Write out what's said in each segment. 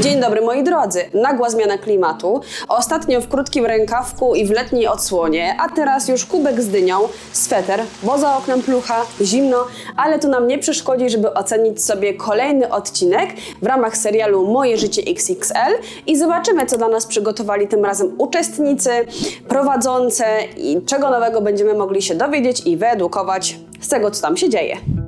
Dzień dobry moi drodzy. Nagła zmiana klimatu. Ostatnio w krótkim rękawku i w letniej odsłonie, a teraz już kubek z dynią, sweter, bo za oknem plucha, zimno, ale to nam nie przeszkodzi, żeby ocenić sobie kolejny odcinek w ramach serialu Moje życie XXL i zobaczymy, co dla nas przygotowali tym razem uczestnicy, prowadzące i czego nowego będziemy mogli się dowiedzieć i wyedukować z tego, co tam się dzieje.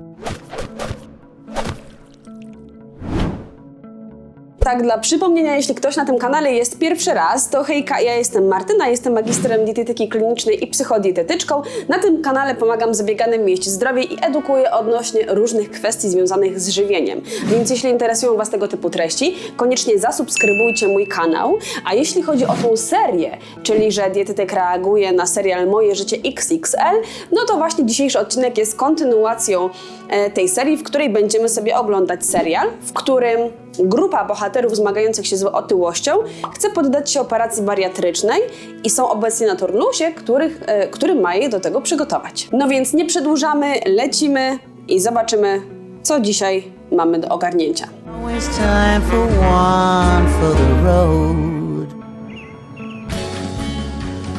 Tak, dla przypomnienia, jeśli ktoś na tym kanale jest pierwszy raz, to hejka, ja jestem Martyna, jestem magistrem dietetyki klinicznej i psychodietetyczką. Na tym kanale pomagam zabieganym mieć zdrowie i edukuję odnośnie różnych kwestii związanych z żywieniem. Więc jeśli interesują Was tego typu treści, koniecznie zasubskrybujcie mój kanał. A jeśli chodzi o tą serię, czyli że dietetyk reaguje na serial Moje życie XXL, no to właśnie dzisiejszy odcinek jest kontynuacją e, tej serii, w której będziemy sobie oglądać serial, w którym grupa bohaterów zmagających się z otyłością chce poddać się operacji bariatrycznej i są obecnie na turnusie, których, e, który ma je do tego przygotować. No więc nie przedłużamy, lecimy i zobaczymy, co dzisiaj mamy do ogarnięcia.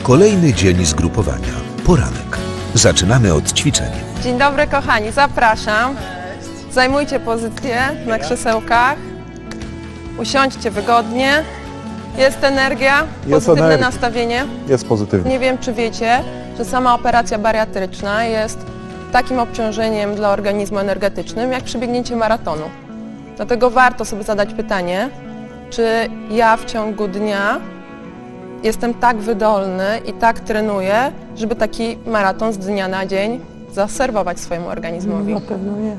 Kolejny dzień zgrupowania. Poranek. Zaczynamy od ćwiczeń. Dzień dobry kochani, zapraszam. Zajmujcie pozycję na krzesełkach. Usiądźcie wygodnie. Jest energia, pozytywne energia. nastawienie. Jest pozytywnie. Nie wiem, czy wiecie, że sama operacja bariatryczna jest takim obciążeniem dla organizmu energetycznym, jak przebiegnięcie maratonu. Dlatego warto sobie zadać pytanie, czy ja w ciągu dnia jestem tak wydolny i tak trenuję, żeby taki maraton z dnia na dzień zaserwować swojemu organizmowi. Na pewno nie.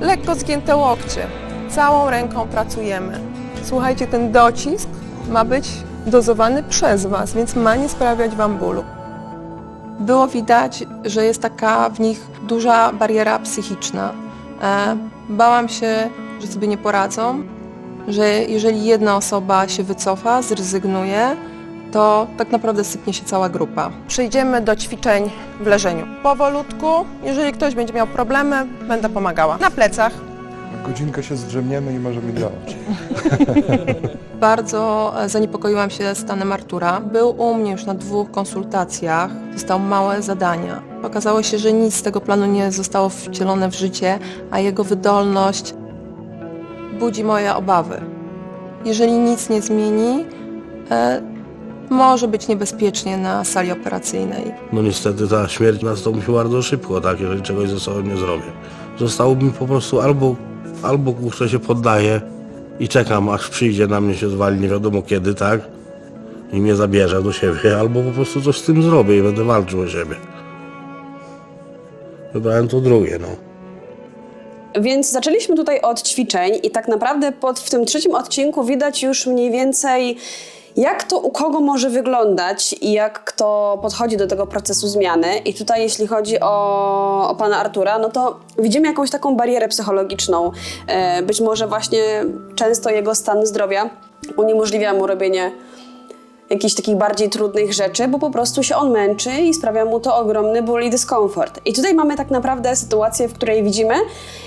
Lekko zgięte łokcie. Całą ręką pracujemy. Słuchajcie, ten docisk ma być dozowany przez Was, więc ma nie sprawiać Wam bólu. Było widać, że jest taka w nich duża bariera psychiczna. E, bałam się, że sobie nie poradzą, że jeżeli jedna osoba się wycofa, zrezygnuje, to tak naprawdę sypnie się cała grupa. Przejdziemy do ćwiczeń w leżeniu. Powolutku, jeżeli ktoś będzie miał problemy, będę pomagała. Na plecach. Godzinkę się zdrzemniemy i możemy działać. Bardzo e, zaniepokoiłam się stanem Artura. Był u mnie już na dwóch konsultacjach. Dostał małe zadania. Okazało się, że nic z tego planu nie zostało wcielone w życie, a jego wydolność budzi moje obawy. Jeżeli nic nie zmieni, e, może być niebezpiecznie na sali operacyjnej. No niestety ta śmierć nastąpi bardzo szybko, tak, jeżeli czegoś ze sobą nie zrobię. Zostało mi po prostu albo, albo kurczę się poddaję i czekam, aż przyjdzie na mnie się zwali nie wiadomo kiedy, tak, i mnie zabierze do siebie, albo po prostu coś z tym zrobię i będę walczył o siebie. Wybrałem to drugie, no. Więc zaczęliśmy tutaj od ćwiczeń i tak naprawdę pod, w tym trzecim odcinku widać już mniej więcej jak to u kogo może wyglądać i jak kto podchodzi do tego procesu zmiany. I tutaj jeśli chodzi o, o pana Artura, no to widzimy jakąś taką barierę psychologiczną. E, być może właśnie często jego stan zdrowia uniemożliwia mu robienie jakichś takich bardziej trudnych rzeczy, bo po prostu się on męczy i sprawia mu to ogromny ból i dyskomfort. I tutaj mamy tak naprawdę sytuację, w której widzimy,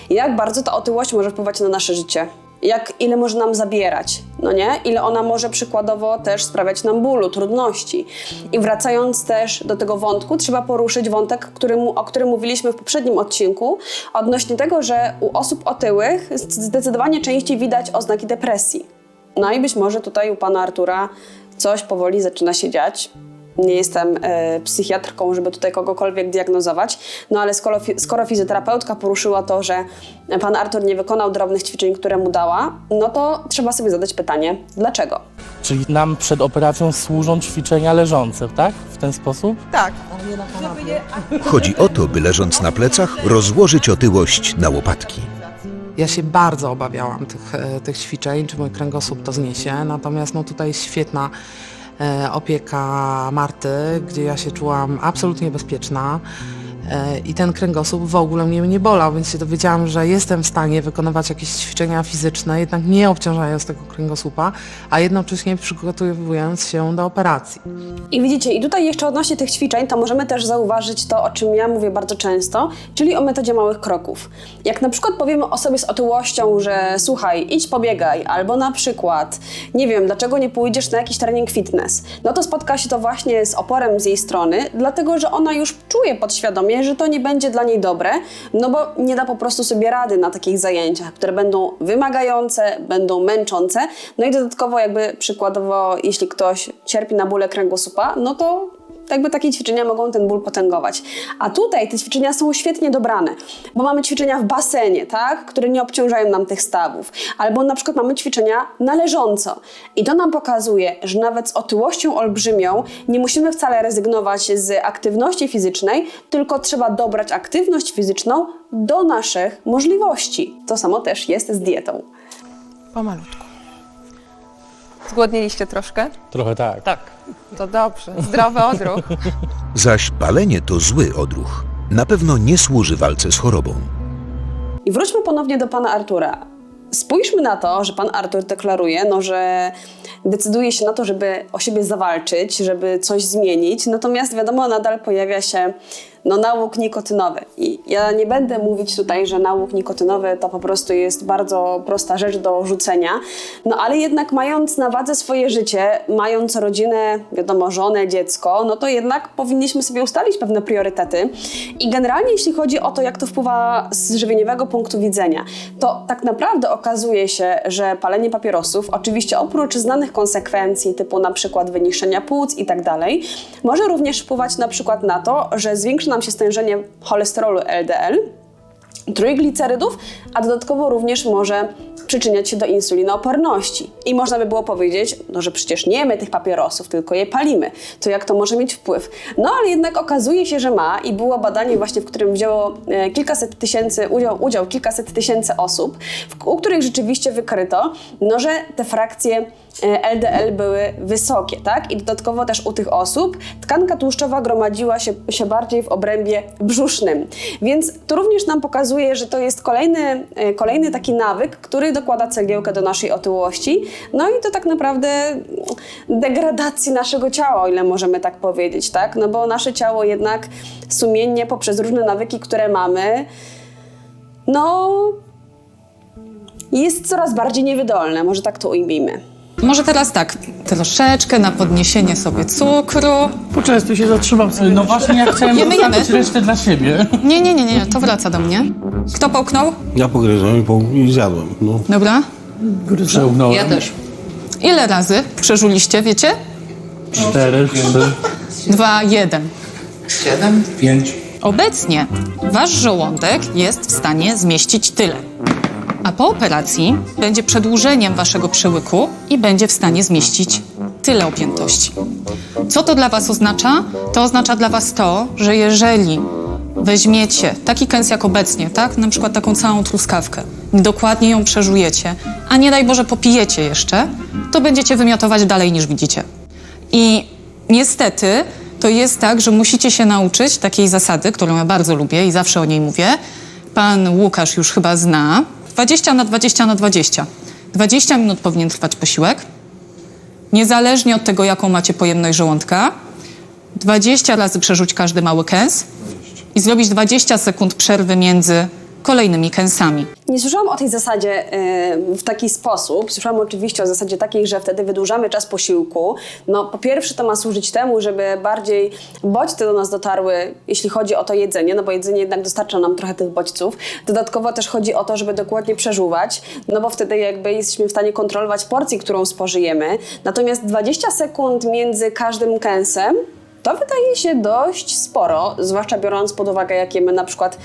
jak bardzo ta otyłość może wpływać na nasze życie. Jak, ile może nam zabierać, no nie? Ile ona może przykładowo też sprawiać nam bólu, trudności. I wracając też do tego wątku, trzeba poruszyć wątek, który, mu- o którym mówiliśmy w poprzednim odcinku, odnośnie tego, że u osób otyłych zdecydowanie częściej widać oznaki depresji. No i być może tutaj u pana Artura coś powoli zaczyna się dziać. Nie jestem e, psychiatrką, żeby tutaj kogokolwiek diagnozować, no ale skoro, skoro fizjoterapeutka poruszyła to, że pan Artur nie wykonał drobnych ćwiczeń, które mu dała, no to trzeba sobie zadać pytanie, dlaczego? Czyli nam przed operacją służą ćwiczenia leżące, tak? W ten sposób? Tak. Chodzi o to, by leżąc na plecach rozłożyć otyłość na łopatki. Ja się bardzo obawiałam tych, e, tych ćwiczeń, czy mój kręgosłup to zniesie, natomiast no tutaj jest świetna opieka Marty, gdzie ja się czułam absolutnie bezpieczna. E, I ten kręgosłup w ogóle mnie nie bolał, więc się dowiedziałam, że jestem w stanie wykonywać jakieś ćwiczenia fizyczne, jednak nie obciążając tego kręgosłupa, a jednocześnie przygotowując się do operacji. I widzicie, i tutaj jeszcze odnośnie tych ćwiczeń, to możemy też zauważyć to, o czym ja mówię bardzo często, czyli o metodzie małych kroków. Jak na przykład powiemy osobie z otyłością, że słuchaj, idź pobiegaj, albo na przykład, nie wiem, dlaczego nie pójdziesz na jakiś trening fitness, no to spotka się to właśnie z oporem z jej strony, dlatego że ona już czuje podświadomie, że to nie będzie dla niej dobre, no bo nie da po prostu sobie rady na takich zajęciach, które będą wymagające, będą męczące, no i dodatkowo jakby przykładowo, jeśli ktoś cierpi na bóle kręgosłupa, no to jakby takie ćwiczenia mogą ten ból potęgować. A tutaj te ćwiczenia są świetnie dobrane, bo mamy ćwiczenia w basenie, tak, które nie obciążają nam tych stawów, albo na przykład mamy ćwiczenia na leżąco. I to nam pokazuje, że nawet z otyłością olbrzymią nie musimy wcale rezygnować z aktywności fizycznej, tylko trzeba dobrać aktywność fizyczną do naszych możliwości. To samo też jest z dietą. Pomalutku. Zgłodniliście troszkę? Trochę tak. Tak. To dobrze. Zdrowy odruch. Zaś palenie to zły odruch. Na pewno nie służy walce z chorobą. I wróćmy ponownie do pana Artura. Spójrzmy na to, że pan Artur deklaruje, no, że decyduje się na to, żeby o siebie zawalczyć, żeby coś zmienić, natomiast wiadomo, nadal pojawia się no, nałóg nikotynowy. I ja nie będę mówić tutaj, że nałóg nikotynowy to po prostu jest bardzo prosta rzecz do rzucenia, no ale jednak mając na wadze swoje życie, mając rodzinę, wiadomo, żonę, dziecko, no to jednak powinniśmy sobie ustalić pewne priorytety. I generalnie jeśli chodzi o to, jak to wpływa z żywieniowego punktu widzenia, to tak naprawdę okazuje się, że palenie papierosów, oczywiście oprócz znanych konsekwencji, typu na przykład wyniszczenia płuc i tak dalej, może również wpływać na przykład na to, że zwiększy nam się stężenie cholesterolu LDL, trójglicerydów, a dodatkowo również może przyczyniać się do insulinooporności. I można by było powiedzieć, no, że przecież nie jemy tych papierosów, tylko je palimy. To jak to może mieć wpływ? No ale jednak okazuje się, że ma i było badanie właśnie, w którym wzięło e, kilkaset tysięcy, udział, udział kilkaset tysięcy osób, w, u których rzeczywiście wykryto, no, że te frakcje LDL były wysokie, tak? I dodatkowo też u tych osób tkanka tłuszczowa gromadziła się, się bardziej w obrębie brzusznym. Więc to również nam pokazuje, że to jest kolejny, e, kolejny taki nawyk, który dokłada cegiełkę do naszej otyłości. No i to tak naprawdę degradacji naszego ciała, o ile możemy tak powiedzieć, tak? No bo nasze ciało jednak sumiennie poprzez różne nawyki, które mamy, no jest coraz bardziej niewydolne, może tak to ujmijmy. Może teraz tak, troszeczkę na podniesienie sobie cukru. Poczęstuj się zatrzymam sobie. No właśnie, ja chciałem Jemy, jemy. zostawić resztę dla siebie. Nie, nie, nie, nie, to wraca do mnie. Kto połknął? Ja pogryzłem i, po, i zjadłem. No. Dobra. Przełknąłem. Ile razy przeżuliście, wiecie? Cztery, trzy, Dwa, jeden. pięć. Obecnie wasz żołądek jest w stanie zmieścić tyle. A po operacji będzie przedłużeniem waszego przełyku i będzie w stanie zmieścić tyle objętości. Co to dla was oznacza? To oznacza dla was to, że jeżeli weźmiecie taki kęs jak obecnie, tak, na przykład taką całą truskawkę, dokładnie ją przeżujecie, a nie daj Boże popijecie jeszcze, to będziecie wymiotować dalej niż widzicie. I niestety to jest tak, że musicie się nauczyć takiej zasady, którą ja bardzo lubię i zawsze o niej mówię. Pan Łukasz już chyba zna. 20 na 20 na 20. 20 minut powinien trwać posiłek, niezależnie od tego, jaką macie pojemność żołądka. 20 razy przerzuć każdy mały kęs i zrobić 20 sekund przerwy między kolejnymi kęsami. Nie słyszałam o tej zasadzie w taki sposób. Słyszałam oczywiście o zasadzie takiej, że wtedy wydłużamy czas posiłku. No, po pierwsze, to ma służyć temu, żeby bardziej bodźce do nas dotarły, jeśli chodzi o to jedzenie, no bo jedzenie jednak dostarcza nam trochę tych bodźców. Dodatkowo też chodzi o to, żeby dokładnie przeżuwać, no bo wtedy jakby jesteśmy w stanie kontrolować porcji, którą spożyjemy. Natomiast 20 sekund między każdym kęsem to wydaje się dość sporo, zwłaszcza biorąc pod uwagę, jak jemy na przykład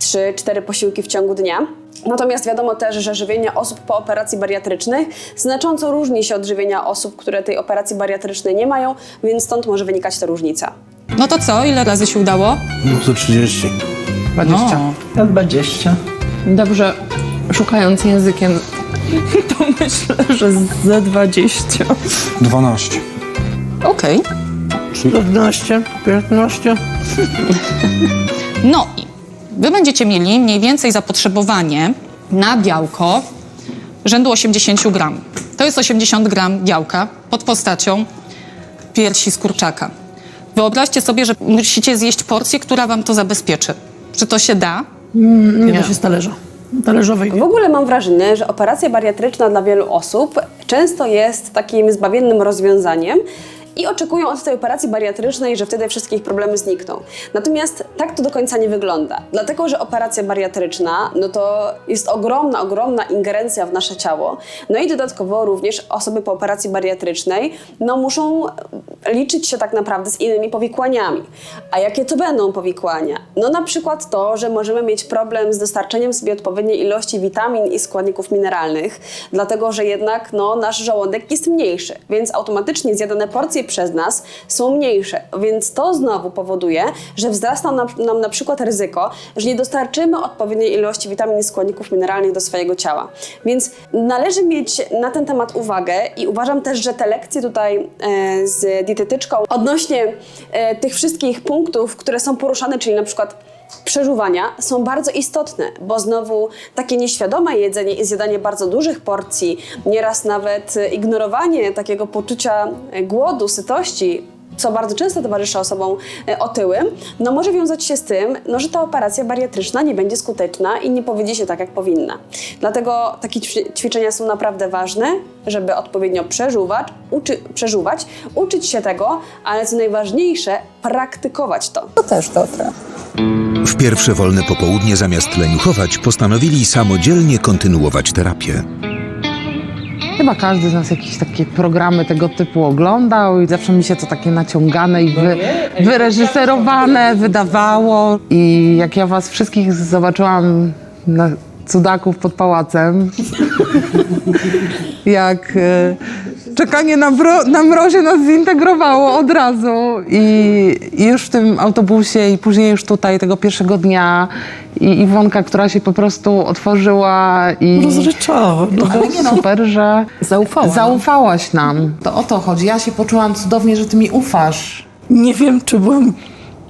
3-4 posiłki w ciągu dnia. Natomiast wiadomo też, że żywienie osób po operacji bariatrycznej znacząco różni się od żywienia osób, które tej operacji bariatrycznej nie mają, więc stąd może wynikać ta różnica. No to co, ile razy się udało? No to 30. 20. Na 20. Dobrze, szukając językiem, To myślę, że ze 20. 12. Okej. 15, 15. No i wy będziecie mieli mniej więcej zapotrzebowanie na białko rzędu 80 gram. To jest 80 gram białka pod postacią piersi z kurczaka. Wyobraźcie sobie, że musicie zjeść porcję, która wam to zabezpieczy. Czy to się da? Nie, da się z talerza. Talerzowej. W ogóle mam wrażenie, że operacja bariatryczna dla wielu osób często jest takim zbawiennym rozwiązaniem i oczekują od tej operacji bariatrycznej, że wtedy wszystkie ich problemy znikną. Natomiast tak to do końca nie wygląda. Dlatego, że operacja bariatryczna, no to jest ogromna, ogromna ingerencja w nasze ciało. No i dodatkowo również osoby po operacji bariatrycznej, no muszą liczyć się tak naprawdę z innymi powikłaniami. A jakie to będą powikłania? No na przykład to, że możemy mieć problem z dostarczeniem sobie odpowiedniej ilości witamin i składników mineralnych, dlatego że jednak no, nasz żołądek jest mniejszy, więc automatycznie zjadane porcje przez nas są mniejsze, więc to znowu powoduje, że wzrasta nam, nam na przykład ryzyko, że nie dostarczymy odpowiedniej ilości witamin i składników mineralnych do swojego ciała. Więc należy mieć na ten temat uwagę i uważam też, że te lekcje tutaj e, z dietetyczką odnośnie e, tych wszystkich punktów, które są poruszane, czyli na przykład przeżuwania są bardzo istotne, bo znowu takie nieświadome jedzenie i zjadanie bardzo dużych porcji, nieraz nawet e, ignorowanie takiego poczucia e, głodu, sytości, co bardzo często towarzyszy osobom e, otyłym, no może wiązać się z tym, no, że ta operacja bariatryczna nie będzie skuteczna i nie powiedzie się tak, jak powinna. Dlatego takie ćwi- ćwiczenia są naprawdę ważne, żeby odpowiednio przeżuwać, uczy, przeżuwać, uczyć się tego, ale co najważniejsze, praktykować to. To też dobre. W pierwsze wolne popołudnie zamiast leniuchować postanowili samodzielnie kontynuować terapię. Chyba każdy z nas jakieś takie programy tego typu oglądał i zawsze mi się to takie naciągane i wy, wyreżyserowane wydawało. I jak ja was wszystkich zobaczyłam na cudaków pod pałacem, jak e, czekanie na, bro, na mrozie nas zintegrowało od razu i, i już w tym autobusie i później już tutaj tego pierwszego dnia i Iwonka, która się po prostu otworzyła i... Rozryczała. To było super, że Zaufała. zaufałaś nam. To o to chodzi. Ja się poczułam cudownie, że ty mi ufasz. Nie wiem, czy byłam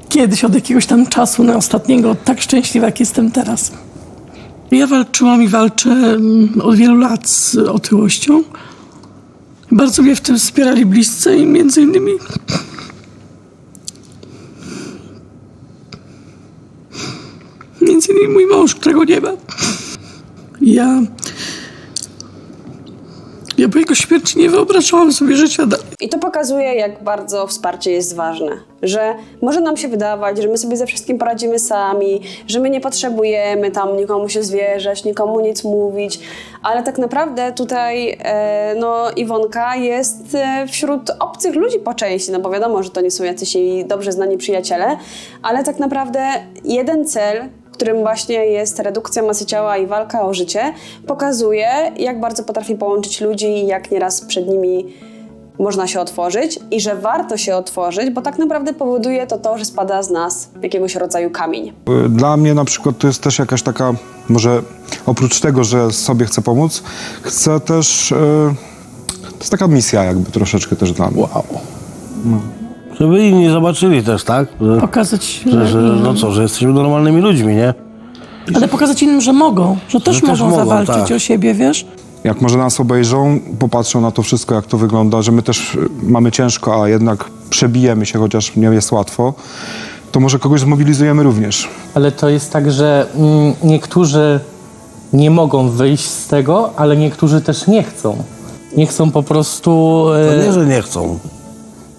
kiedyś od jakiegoś tam czasu na ostatniego tak szczęśliwa, jak jestem teraz. Ja walczyłam i walczę mm, od wielu lat z otyłością. Bardzo mnie w tym wspierali bliscy i między innymi między innymi mój mąż, którego nie ma. Ja ja po jego śmierci nie wyobrażałam sobie życia dalej. I to pokazuje, jak bardzo wsparcie jest ważne. Że może nam się wydawać, że my sobie ze wszystkim poradzimy sami, że my nie potrzebujemy tam nikomu się zwierzać, nikomu nic mówić, ale tak naprawdę tutaj e, no, Iwonka jest e, wśród obcych ludzi po części, no bo wiadomo, że to nie są jacyś jej dobrze znani przyjaciele, ale tak naprawdę jeden cel, którym właśnie jest redukcja masy ciała i walka o życie, pokazuje, jak bardzo potrafi połączyć ludzi i jak nieraz przed nimi można się otworzyć i że warto się otworzyć, bo tak naprawdę powoduje to to, że spada z nas jakiegoś rodzaju kamień. Dla mnie na przykład to jest też jakaś taka, może oprócz tego, że sobie chcę pomóc, chcę też, e, to jest taka misja jakby troszeczkę też dla mnie. Wow. Żeby inni zobaczyli też, tak? Że, Pokazać, że, że, no co, że jesteśmy normalnymi ludźmi, nie? ale pokazać innym, że mogą, że też Że też mogą mogą, zawalczyć tak. o siebie, wiesz? Jak może nas obejrzą, popatrzą na to wszystko, jak to wygląda, że my też e, mamy ciężko, a jednak przebijemy się, chociaż nie jest łatwo, to może kogoś zmobilizujemy również. Ale to jest tak, że mm, niektórzy nie mogą wyjść z tego, ale niektórzy też nie chcą. Nie chcą po prostu. To e, nie, że nie chcą.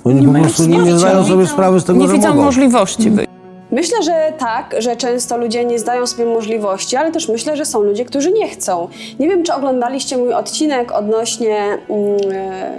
Oni po prostu nie, nie zdają sobie sprawy z tego, Nie że widzą mogą. możliwości wyjścia. Myślę, że tak, że często ludzie nie zdają sobie możliwości, ale też myślę, że są ludzie, którzy nie chcą. Nie wiem, czy oglądaliście mój odcinek odnośnie e,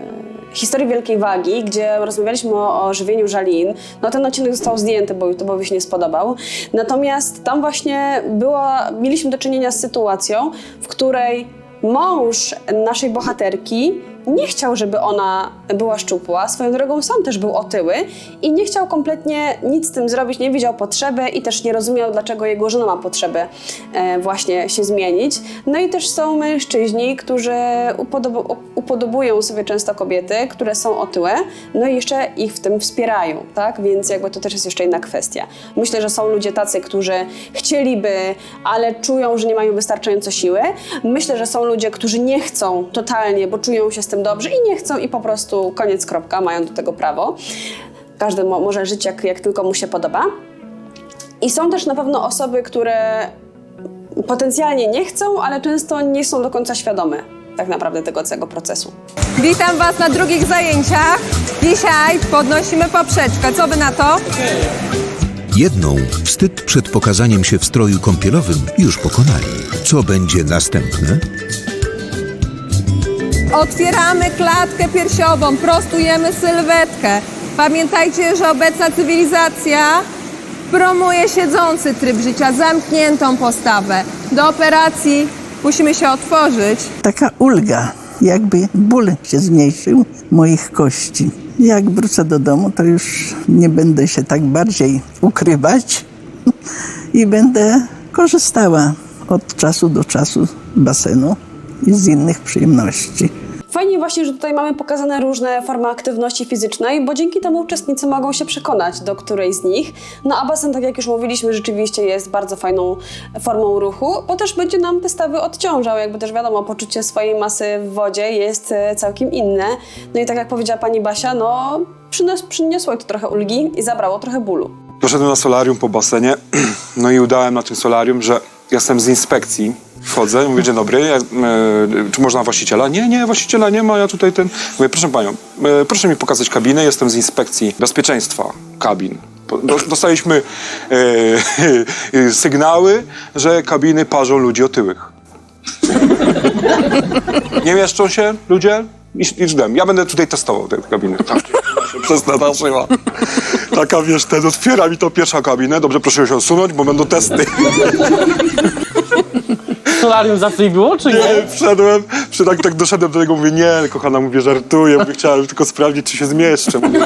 historii Wielkiej Wagi, gdzie rozmawialiśmy o, o żywieniu żalin. No ten odcinek został zdjęty, bo YouTube'owi się nie spodobał. Natomiast tam właśnie była, mieliśmy do czynienia z sytuacją, w której mąż naszej bohaterki nie chciał, żeby ona była szczupła. Swoją drogą sam też był otyły i nie chciał kompletnie nic z tym zrobić, nie widział potrzeby i też nie rozumiał, dlaczego jego żona ma potrzebę e, właśnie się zmienić. No i też są mężczyźni, którzy upodob- upodobują sobie często kobiety, które są otyłe, no i jeszcze ich w tym wspierają, tak? Więc jakby to też jest jeszcze inna kwestia. Myślę, że są ludzie tacy, którzy chcieliby, ale czują, że nie mają wystarczająco siły. Myślę, że są ludzie, którzy nie chcą totalnie, bo czują się z tym dobrze i nie chcą i po prostu koniec, kropka, mają do tego prawo. Każdy mo- może żyć jak, jak tylko mu się podoba. I są też na pewno osoby, które potencjalnie nie chcą, ale często nie są do końca świadome tak naprawdę tego całego procesu. Witam Was na drugich zajęciach. Dzisiaj podnosimy poprzeczkę. Co Wy na to? Jedną wstyd przed pokazaniem się w stroju kąpielowym już pokonali. Co będzie następne? Otwieramy klatkę piersiową, prostujemy sylwetkę. Pamiętajcie, że obecna cywilizacja promuje siedzący tryb życia, zamkniętą postawę. Do operacji musimy się otworzyć. Taka ulga, jakby ból się zmniejszył moich kości. Jak wrócę do domu, to już nie będę się tak bardziej ukrywać i będę korzystała od czasu do czasu z basenu i z innych przyjemności. Fajnie właśnie, że tutaj mamy pokazane różne formy aktywności fizycznej, bo dzięki temu uczestnicy mogą się przekonać do której z nich. No a basen, tak jak już mówiliśmy, rzeczywiście jest bardzo fajną formą ruchu, bo też będzie nam te stawy odciążał. Jakby też wiadomo, poczucie swojej masy w wodzie jest e, całkiem inne. No i tak jak powiedziała pani Basia, no przynios, przyniosło to trochę ulgi i zabrało trochę bólu. Doszedłem na solarium po basenie, no i udałem na tym solarium, że jestem z inspekcji. Wchodzę, mówię, dzień dobry, ja, e, czy można właściciela? Nie, nie, właściciela nie ma, ja tutaj ten... Mówię, proszę panią, e, proszę mi pokazać kabinę, jestem z inspekcji bezpieczeństwa kabin. Po- do- Dostaliśmy e, sygnały, że kabiny parzą ludzi otyłych. Nie mieszczą się ludzie? I, i żdem. Ja będę tutaj testował te kabiny. Tak. się Przez nadarzyła. Taka, wiesz, ten otwiera mi to pierwsza kabinę. Dobrze, proszę się odsunąć, bo będą testy. Solarium zawsze ich było, czy nie? Nie, wszedłem, przy, tak, tak doszedłem do niego, mówię, nie, kochana, mówię, żartuję, mówię, chciałem tylko sprawdzić, czy się zmieszczę. Mówię,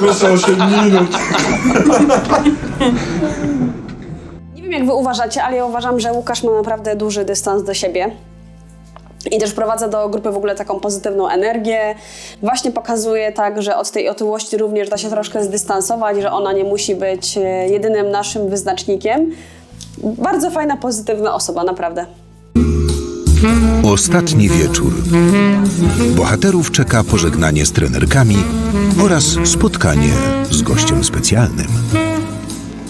proszę 8 minut. Nie wiem, jak wy uważacie, ale ja uważam, że Łukasz ma naprawdę duży dystans do siebie. I też wprowadza do grupy w ogóle taką pozytywną energię. Właśnie pokazuje tak, że od tej otyłości również da się troszkę zdystansować, że ona nie musi być e, jedynym naszym wyznacznikiem. Bardzo fajna, pozytywna osoba, naprawdę. Ostatni wieczór. Bohaterów czeka pożegnanie z trenerkami oraz spotkanie z gościem specjalnym.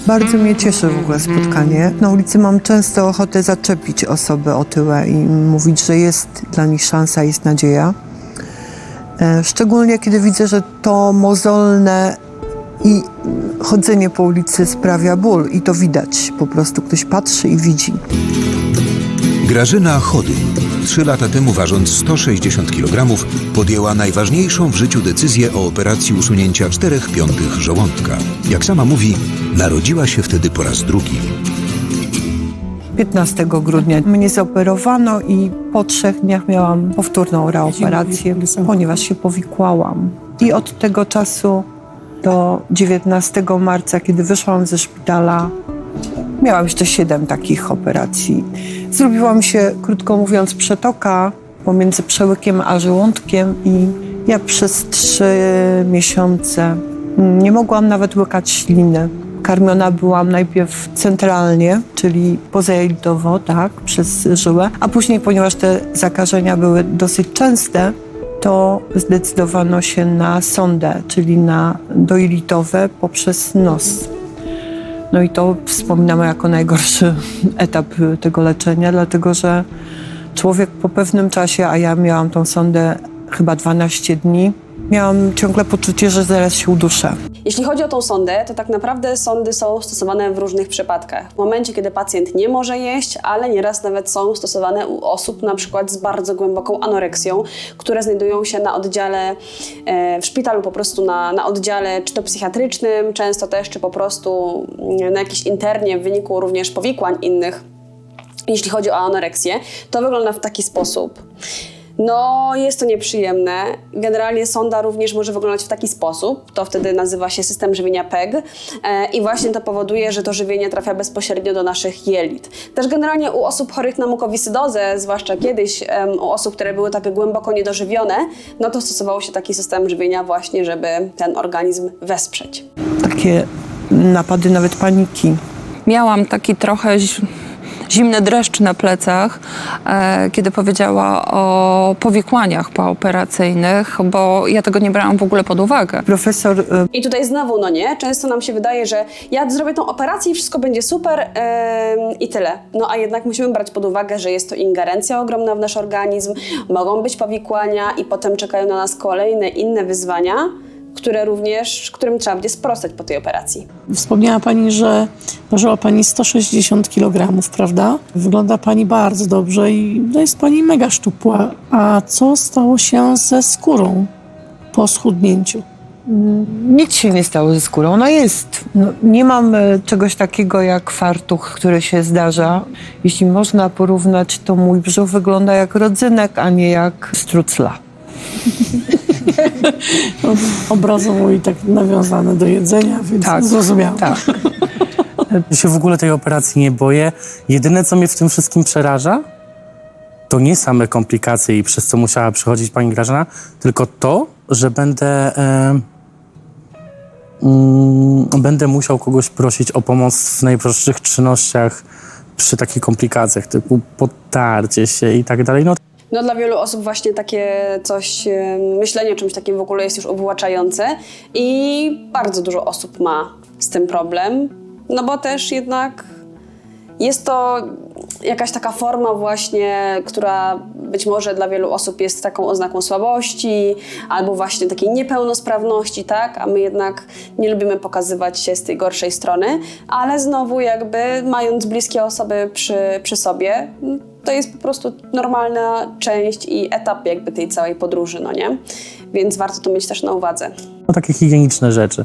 Bardzo mnie cieszy w ogóle spotkanie. Na ulicy mam często ochotę zaczepić osoby otyłe i mówić, że jest dla nich szansa, jest nadzieja. E, Szczególnie kiedy widzę, że to mozolne i chodzenie po ulicy sprawia ból i to widać. Po prostu ktoś patrzy i widzi. Grażyna Chody, trzy lata temu ważąc 160 kg, podjęła najważniejszą w życiu decyzję o operacji usunięcia czterech piątych żołądka. Jak sama mówi, narodziła się wtedy po raz drugi. 15 grudnia mnie zaoperowano i po trzech dniach miałam powtórną reoperację, ponieważ się powikłałam. I od tego czasu do 19 marca, kiedy wyszłam ze szpitala, miałam jeszcze 7 takich operacji. Zrobiła mi się, krótko mówiąc, przetoka pomiędzy przełykiem a żołądkiem i ja przez 3 miesiące nie mogłam nawet łykać śliny. Karmiona byłam najpierw centralnie, czyli pozajelitowo, tak, przez żyłę, a później, ponieważ te zakażenia były dosyć częste, to zdecydowano się na sondę, czyli na dojelitowe poprzez nos. No i to wspominamy jako najgorszy etap tego leczenia, dlatego że człowiek po pewnym czasie, a ja miałam tą sondę chyba 12 dni, miałam ciągle poczucie, że zaraz się uduszę. Jeśli chodzi o tą sondę, to tak naprawdę sondy są stosowane w różnych przypadkach. W momencie, kiedy pacjent nie może jeść, ale nieraz nawet są stosowane u osób na przykład z bardzo głęboką anoreksją, które znajdują się na oddziale e, w szpitalu, po prostu na, na oddziale czy to psychiatrycznym, często też, czy po prostu mm, na jakiejś internie w wyniku również powikłań innych. Jeśli chodzi o anoreksję, to wygląda w taki sposób. No, jest to nieprzyjemne. Generalnie sonda również może wyglądać w taki sposób. To wtedy nazywa się system żywienia PEG. E, I właśnie to powoduje, że to żywienie trafia bezpośrednio do naszych jelit. Też generalnie u osób chorych na mukowiscydozę, zwłaszcza kiedyś u osób, które były tak głęboko niedożywione, no to stosowało się taki system żywienia właśnie, żeby ten organizm wesprzeć. Takie napady nawet paniki. Miałam taki trochę zimny dreszcz na plecach, e, kiedy powiedziała o powikłaniach pooperacyjnych, bo ja tego nie brałam w ogóle pod uwagę. Profesor e, I tutaj znowu, no nie, często nam się wydaje, że ja zrobię tą operację i wszystko będzie super em, i tyle. No a jednak musimy brać pod uwagę, że jest to ingerencja ogromna w nasz organizm, mogą być powikłania i potem czekają na nas kolejne inne wyzwania, które również, którym trzeba będzie sprostać po tej operacji. Wspomniała Pani, że ważyła Pani 160 kg, prawda? Wygląda Pani bardzo dobrze i no jest Pani mega szczupła. A co stało się ze skórą po schudnięciu? Nic się nie stało ze skórą. Ona jest. No, nie mam e, czegoś takiego jak fartuch, który się zdarza. Jeśli można porównać, to mój brzuch wygląda jak rodzynek, a nie jak strucla. Obrazowo i tak nawiązane do jedzenia, więc Tak, zrozumiałam. tak. Ja się w ogóle tej operacji nie boję. Jedyne, co mnie w tym wszystkim przeraża, to nie same komplikacje i przez co musiała przechodzić pani Grażyna, tylko to, że będę, e, mm, będę musiał kogoś prosić o pomoc w najprostszych czynnościach przy takich komplikacjach, typu potarcie się i tak dalej. No, No dla wielu osób właśnie takie coś, myślenie o czymś takim w ogóle jest już uwłaczające i bardzo dużo osób ma z tym problem, no bo też jednak jest to jakaś taka forma właśnie, która być może dla wielu osób jest taką oznaką słabości albo właśnie takiej niepełnosprawności, tak? A my jednak nie lubimy pokazywać się z tej gorszej strony, ale znowu jakby mając bliskie osoby przy, przy sobie, to jest po prostu normalna część i etap jakby tej całej podróży, no nie? Więc warto to mieć też na uwadze. no takie higieniczne rzeczy.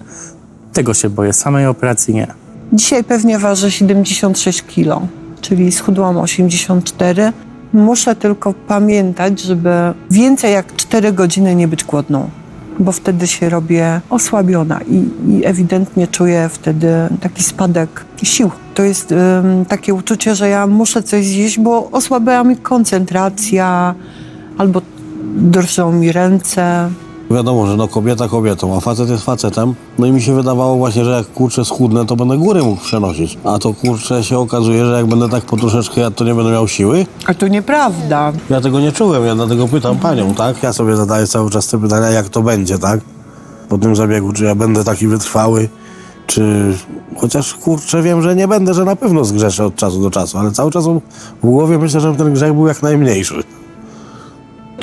Tego się boję, samej operacji nie. Dzisiaj pewnie ważę 76 kg, czyli schudłam 84. Muszę tylko pamiętać, żeby więcej jak 4 godziny nie być głodną, bo wtedy się robię osłabiona i, i ewidentnie czuję wtedy taki spadek sił. To jest takie uczucie, że ja muszę coś zjeść, bo osłabia mi koncentracja albo drżą mi ręce. Wiadomo, że no kobieta kobietą, a facet jest facetem. No i mi się wydawało właśnie, że jak kurczę schudnę, to będę góry mógł przenosić. A to kurczę się okazuje, że jak będę tak po troszeczkę jadł, to nie będę miał siły. A to nieprawda. Ja tego nie czułem, ja dlatego pytam panią, tak? Ja sobie zadaję cały czas te pytania, jak to będzie, tak? Po tym zabiegu, czy ja będę taki wytrwały, czy... Chociaż kurczę wiem, że nie będę, że na pewno zgrzeszę od czasu do czasu, ale cały czas w głowie myślę, że ten grzech był jak najmniejszy.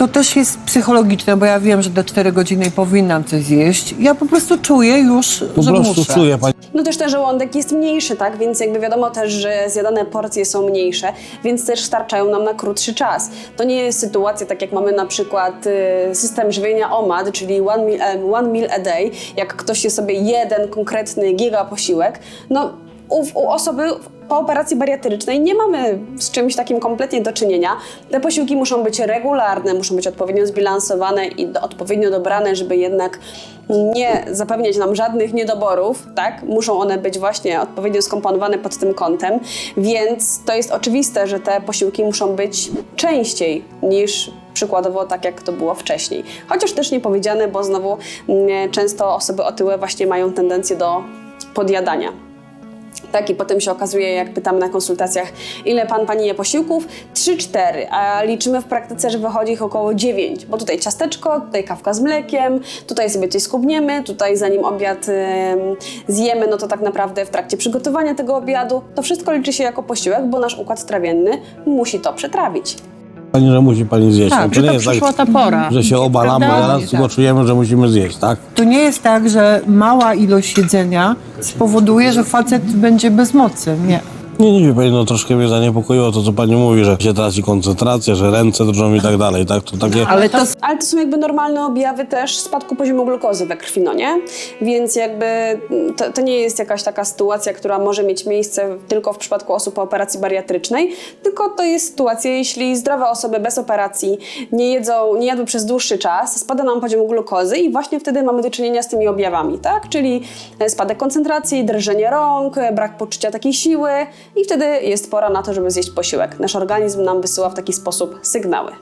To też jest psychologiczne, bo ja wiem, że do 4 godziny powinnam coś zjeść. Ja po prostu czuję już, Po że prostu muszę. czuję, pani No też ten żołądek jest mniejszy, tak? Więc jakby wiadomo też, że zjadane porcje są mniejsze, więc też starczają nam na krótszy czas. To nie jest sytuacja tak jak mamy na przykład y, system żywienia OMAD, czyli one meal, em, one meal a day, jak ktoś je sobie jeden konkretny giga posiłek, no u, u osoby po operacji bariatrycznej nie mamy z czymś takim kompletnie do czynienia. Te posiłki muszą być regularne, muszą być odpowiednio zbilansowane i odpowiednio dobrane, żeby jednak nie zapewniać nam żadnych niedoborów, tak? Muszą one być właśnie odpowiednio skomponowane pod tym kątem, więc to jest oczywiste, że te posiłki muszą być częściej niż przykładowo tak, jak to było wcześniej. Chociaż też nie powiedziane, bo znowu mm, często osoby otyłe właśnie mają tendencję do podjadania. Tak, i potem się okazuje, jak pytamy na konsultacjach, ile pan pani je posiłków? 3-4, a liczymy w praktyce, że wychodzi ich około 9, bo tutaj ciasteczko, tutaj kawka z mlekiem, tutaj sobie coś skubniemy, tutaj zanim obiad em, zjemy, no to tak naprawdę w trakcie przygotowania tego obiadu, to wszystko liczy się jako posiłek, bo nasz układ trawienny musi to przetrawić. Pani, że musi pani zjeść. Tak, No że nie to jest przyszła tak, ta pora. że się obalamy, Prawda? zaraz tylko czujemy, że musimy zjeść, tak? To nie jest tak, że mała ilość jedzenia spowoduje, że facet będzie bez mocy. Nie. Nie, nie, wie pani, no troszkę mnie zaniepokoiło to, co pani mówi, że się traci koncentracja, że ręce drżą i tak dalej, tak? To takie... Ale to Ale to są jakby normalne objawy też spadku poziomu glukozy we krwi, no nie? Więc jakby to, to nie jest jakaś taka sytuacja, która może mieć miejsce tylko w przypadku osób po operacji bariatrycznej, tylko to jest sytuacja, jeśli zdrowe osoby bez operacji nie jedzą, nie jadły przez dłuższy czas, spada nam poziom glukozy i właśnie wtedy mamy do czynienia z tymi objawami, tak? Czyli e, spadek koncentracji, drżenie rąk, brak poczucia takiej siły i wtedy jest pora na to, żeby zjeść posiłek. Nasz organizm nam wysyła w taki sposób sygnały.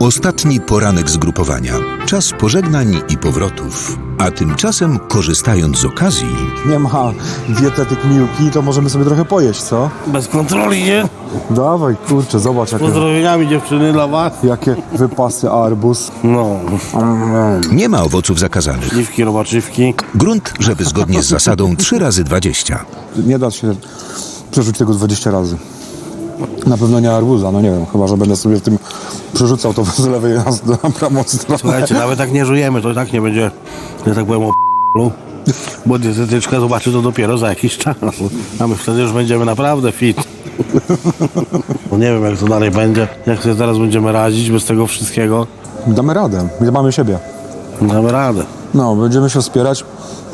Ostatni poranek zgrupowania. Czas pożegnań i powrotów. A tymczasem, korzystając z okazji, Nie ma dietetyk Miłki, to możemy sobie trochę pojeść, co? Bez kontroli, nie? Dawaj, kurczę, zobacz jakie, Pozdrowieniami dziewczyny dla was. jakie wypasy arbus. No, nie ma owoców zakazanych. śliwki, robaczywki. Grunt, żeby zgodnie z zasadą 3 razy 20. Nie da się przerzucić tego 20 razy. Na pewno nie arbuza, no nie wiem, chyba, że będę sobie w tym przerzucał to z lewej na, na prawą stronę. Słuchajcie, nawet jak nie żujemy, to i tak nie będzie, że tak powiem, o bo dietetyczka zobaczy to dopiero za jakiś czas. A my wtedy już będziemy naprawdę fit. No nie wiem, jak to dalej będzie, jak sobie teraz będziemy radzić bez tego wszystkiego. Damy radę, mamy siebie. Damy radę. No, będziemy się wspierać.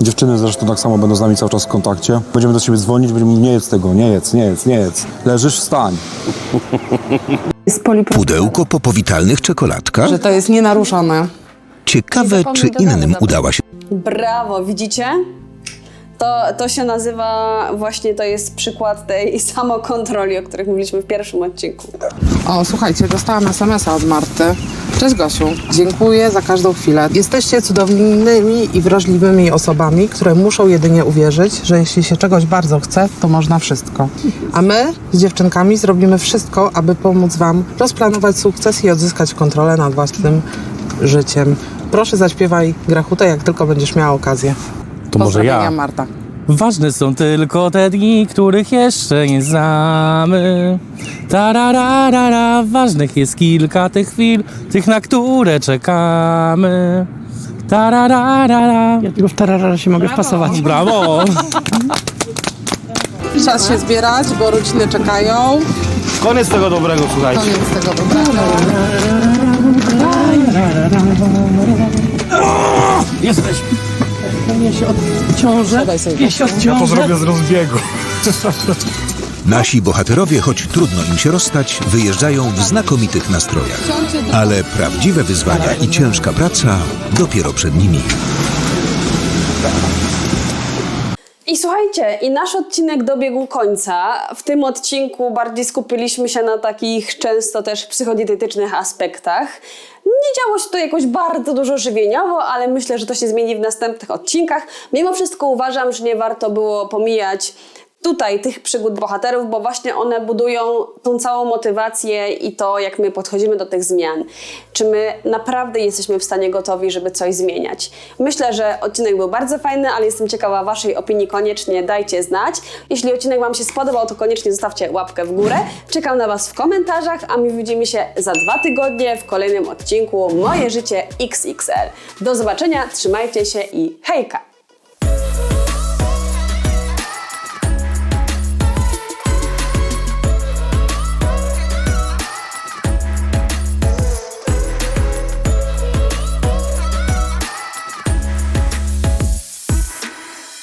Dziewczyny zresztą tak samo będą z nami cały czas w kontakcie. Będziemy do siebie dzwonić, będziemy mówić, nie jedz tego, nie jedz, nie jedz, nie jedz. Leżysz, wstań. Pudełko po powitalnych czekoladkach? że to jest nienaruszone. Ciekawe, czy innym udała się Brawo, widzicie? To, to się nazywa, właśnie to jest przykład tej samokontroli, o których mówiliśmy w pierwszym odcinku. O, słuchajcie, dostałam SMS-a od Marty. Cześć Gosiu, dziękuję za każdą chwilę. Jesteście cudownymi i wrażliwymi osobami, które muszą jedynie uwierzyć, że jeśli się czegoś bardzo chce, to można wszystko. A my z dziewczynkami zrobimy wszystko, aby pomóc Wam rozplanować sukces i odzyskać kontrolę nad własnym życiem. Proszę zaśpiewaj Grachutę, jak tylko będziesz miała okazję. To może ja. Marta. Ważne są tylko te dni, których jeszcze nie znamy. Tarararara, ważnych jest kilka tych chwil, tych, na które czekamy. Tarararara. Ja tylko w tararara się mogę wpasować. Brawo! Czas się zbierać, bo rodziny czekają. Koniec tego dobrego, słuchajcie. Koniec tego dobrego. Jesteśmy. Ja się odciążę. Ja się odciążę. z rozbiegu. Nasi bohaterowie, choć trudno im się rozstać, wyjeżdżają w znakomitych nastrojach. Ale prawdziwe wyzwania i ciężka praca dopiero przed nimi. I słuchajcie, i nasz odcinek dobiegł końca. W tym odcinku bardziej skupiliśmy się na takich często też psychodietetycznych aspektach. Nie działo się to jakoś bardzo dużo żywieniowo, ale myślę, że to się zmieni w następnych odcinkach. Mimo wszystko uważam, że nie warto było pomijać tutaj tych przygód bohaterów, bo właśnie one budują tą całą motywację i to, jak my podchodzimy do tych zmian. Czy my naprawdę jesteśmy w stanie gotowi, żeby coś zmieniać? Myślę, że odcinek był bardzo fajny, ale jestem ciekawa Waszej opinii. Koniecznie dajcie znać. Jeśli odcinek Wam się spodobał, to koniecznie zostawcie łapkę w górę. Czekam na Was w komentarzach, a my widzimy się za dwa tygodnie w kolejnym odcinku Moje Życie XXL. Do zobaczenia, trzymajcie się i hejka!